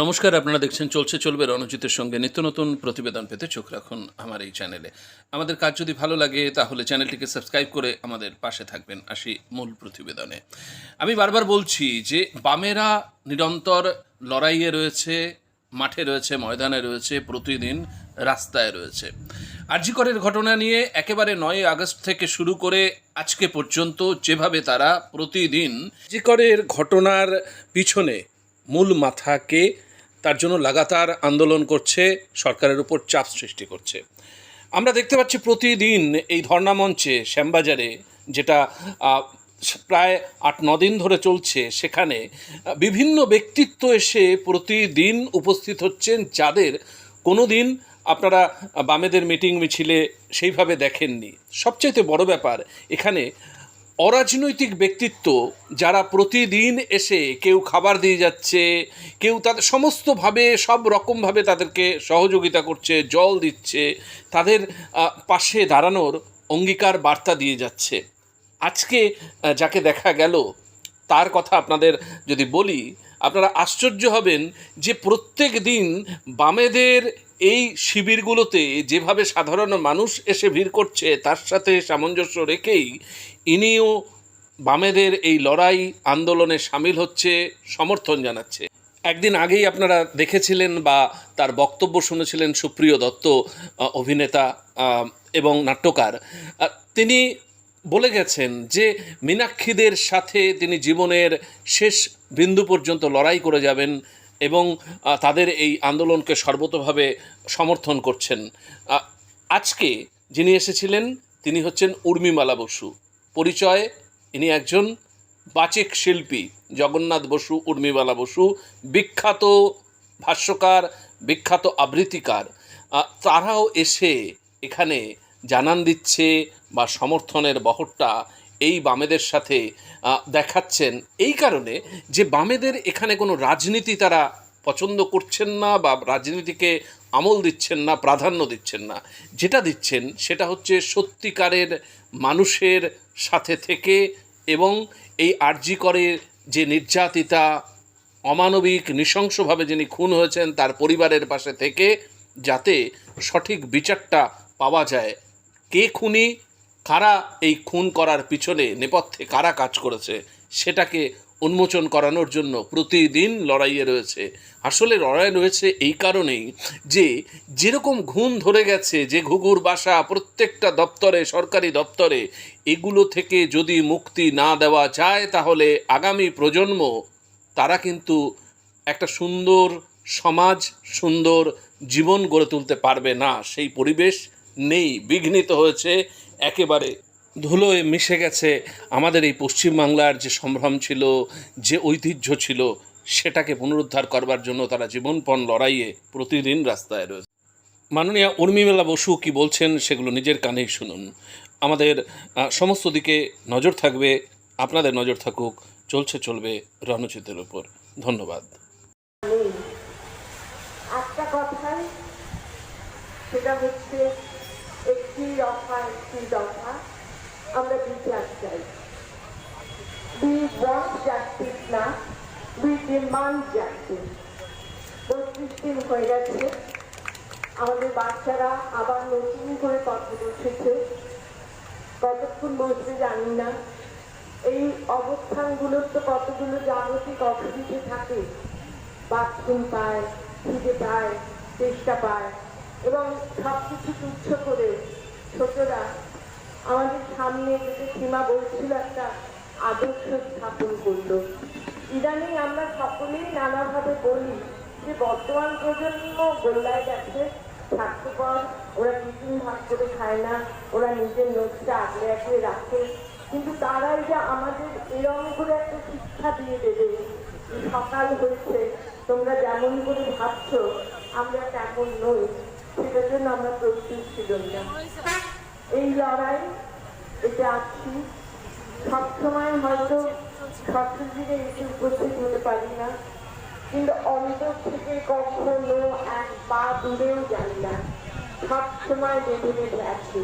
নমস্কার, আপনারা দেখছেন চলছে চলবে রণজিতের সঙ্গে নিত্য নতুন প্রতিবেদন পেতে চোখ রাখুন আমার এই চ্যানেলে। আমাদের কাজ যদি ভালো লাগে, তাহলে চ্যানেলটিকে সাবস্ক্রাইব করে আমাদের পাশে থাকবেন আসি মূল প্রতিবেদনে। আমি বারবার বলছি যে বামেরা নিরন্তর লড়াইয়ে রয়েছে, মাঠে রয়েছে, ময়দানে রয়েছে, প্রতিদিন রাস্তায় রয়েছে। আরজিকরের ঘটনা নিয়ে একেবারে নয় আগস্ট থেকে শুরু করে আজকে পর্যন্ত যেভাবে তারা প্রতিদিন আরজিকরের ঘটনার পিছনে মূল মাথাকে তার জন্য লাগাতার আন্দোলন করছে, সরকারের উপর চাপ সৃষ্টি করছে। আমরা দেখতে পাচ্ছি প্রতিদিন এই ধর্ণা মঞ্চে, শ্যামবাজারে, যেটা প্রায় আট দিন ধরে চলছে, সেখানে বিভিন্ন ব্যক্তিত্ব এসে প্রতিদিন উপস্থিত হচ্ছেন, যাদের কোনো দিন আপনারা বামেদের মিটিং মিছিলে সেইভাবে দেখেননি। সবচাইতে বড় ব্যাপার, এখানে অরাজনৈতিক ব্যক্তিত্ব যারা প্রতিদিন এসে কেউ খাবার দিয়ে যাচ্ছে, কেউ তাদের সমস্তভাবে, সব রকমভাবে তাদেরকে সহযোগিতা করছে, জল দিচ্ছে, তাদের পাশে দাঁড়ানোর অঙ্গীকার বার্তা দিয়ে যাচ্ছে। আজকে যাকে দেখা গেল, তার কথা আপনাদের যদি বলি, আপনারা আশ্চর্য হবেন যে প্রত্যেক দিন বামেদের এই শিবিরগুলোতে যেভাবে সাধারণ মানুষ এসে ভিড় করছে, তার সাথে সামঞ্জস্য রেখেই ইনিও বামেদের এই লড়াই আন্দোলনে সামিল হচ্ছে সমর্থন জানাচ্ছে। একদিন আগেই আপনারা দেখেছিলেন বা তার বক্তব্য শুনেছিলেন সুপ্রিয় দত্ত অভিনেতা এবং নাট্যকার। তিনি বলে গেছেন যে মীনাক্ষীদের সাথে তিনি জীবনের শেষ বিন্দু পর্যন্ত লড়াই করে যাবেন এবং তাদের এই আন্দোলনকে সর্বতভাবে সমর্থন করছেন। আজকে যিনি এসেছিলেন, তিনি হচ্ছেন উর্মিমালা বসু। পরিচয়, ইনি একজন বাচিক শিল্পী, জগন্নাথ বসু, উর্মিমালা বসু, বিখ্যাত ভাষ্যকার, বিখ্যাত আবৃত্তিকার। তারাও এসে এখানে জানান দিচ্ছে বা সমর্থনের বহরটা এই বামেদের সাথে দেখাচ্ছেন। এই কারণে যে বামেদের এখানে কোনো রাজনীতি তারা পছন্দ করছেন না বা রাজনীতিকে আমল দিচ্ছেন না, প্রাধান্য দিচ্ছেন না, যেটা দিচ্ছেন সেটা হচ্ছে সত্যিকারের মানুষের সাথে থেকে এবং এই আরজি করে যে নির্যাতিতা, অমানবিক, নৃশংসভাবে যিনি খুন হয়েছেন তার পরিবারের পাশে থেকে যাতে সঠিক বিচারটা পাওয়া যায়। কে খুনি কারা এই খুন করার পিছনে নেপথ্যে কারা কাজ করেছে, সেটাকে উন্মোচন করানোর জন্য প্রতিদিন লড়াইয়ে রয়েছে। আসলে লড়াই রয়েছে এই কারণেই যে যেরকম ঘুম ধরে গেছে, যে ঘুঘুর বাসা প্রত্যেকটা দপ্তরে, সরকারি দপ্তরে, এগুলো থেকে যদি মুক্তি না দেওয়া যায়, তাহলে আগামী প্রজন্ম, তারা কিন্তু একটা সুন্দর সমাজ, সুন্দর জীবন গড়ে তুলতে পারবে না। সেই পরিবেশ নেই, বিঘ্নিত হয়েছে। একেবারে ধুলোয় মিশে গেছে আমাদের এই পশ্চিমবাংলার যে সম্ভ্রম ছিল, যে ঐতিহ্য ছিল, সেটাকে পুনরুদ্ধার করবার জন্য তারা জীবনপণ লড়াইয়ে প্রতিদিন রাস্তায় রয়েছে। মাননীয় উর্মিমেলা বসু কি বলছেন সেগুলো নিজের কানেই শুনুন। আমাদের সমস্ত দিকে নজর থাকবে, আপনাদের নজর থাকুক, চলছে চলবে রণজিতের উপর। ধন্যবাদ। সেটা হচ্ছে একটি দফা একটি দফা আমরা বিচার চাই। উই ওয়ান্ট জাস্টিস না উই ডিমান্ড জাস্টিস বত্রিশ দিন হয়ে গেছে। আমাদের বাচ্চারা আবার নতুন করে কথা বসেছে। কতক্ষণ বসবে জানি না। এই অবস্থানগুলোর তো কতগুলো জাগতিক অসুবিধে থাকে। বাথরুম পায়, খিদে পায়, চেষ্টা পায়। এবং সব কিছু তুচ্ছ করে ছোটরা আমাদের সামনে যে সীমা বলছিল একটা আদর্শ স্থাপন করল। ইদানিং আমরা সকলেই নানাভাবে বলি যে বর্তমান প্রজন্ম গোল্লায় গেছে স্বাস্থ্যকর ওরা টিফিন ভাগ করে খায় না, ওরা নিজের নোটটা আগলে আগলে রাখে। কিন্তু তারাই যে আমাদের এরকম করে একটা শিক্ষা দিয়ে দেবে সকাল হয়েছে, তোমরা যেমন করে ভাবছ, আমরা তেমন নই। সেটার জন্য আমরা প্রস্তুত ছিল না। এই লড়াই, এটা আছি। সবসময় হয়তো সত্যজিরে এসে উপস্থিত হতে পারি না, কিন্তু অন্তর থেকে কখনো এক পা দূরেও যাই না। সবসময় বেঁধে বেঁধে আছি।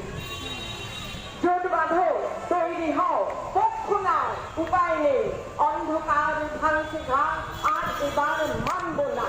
জোট বাঁধো, তৈরি হও, পক্ষ নাই উপায় নেই। অন্ধকার ভাঙছে ঘা, আর এবার মানব না।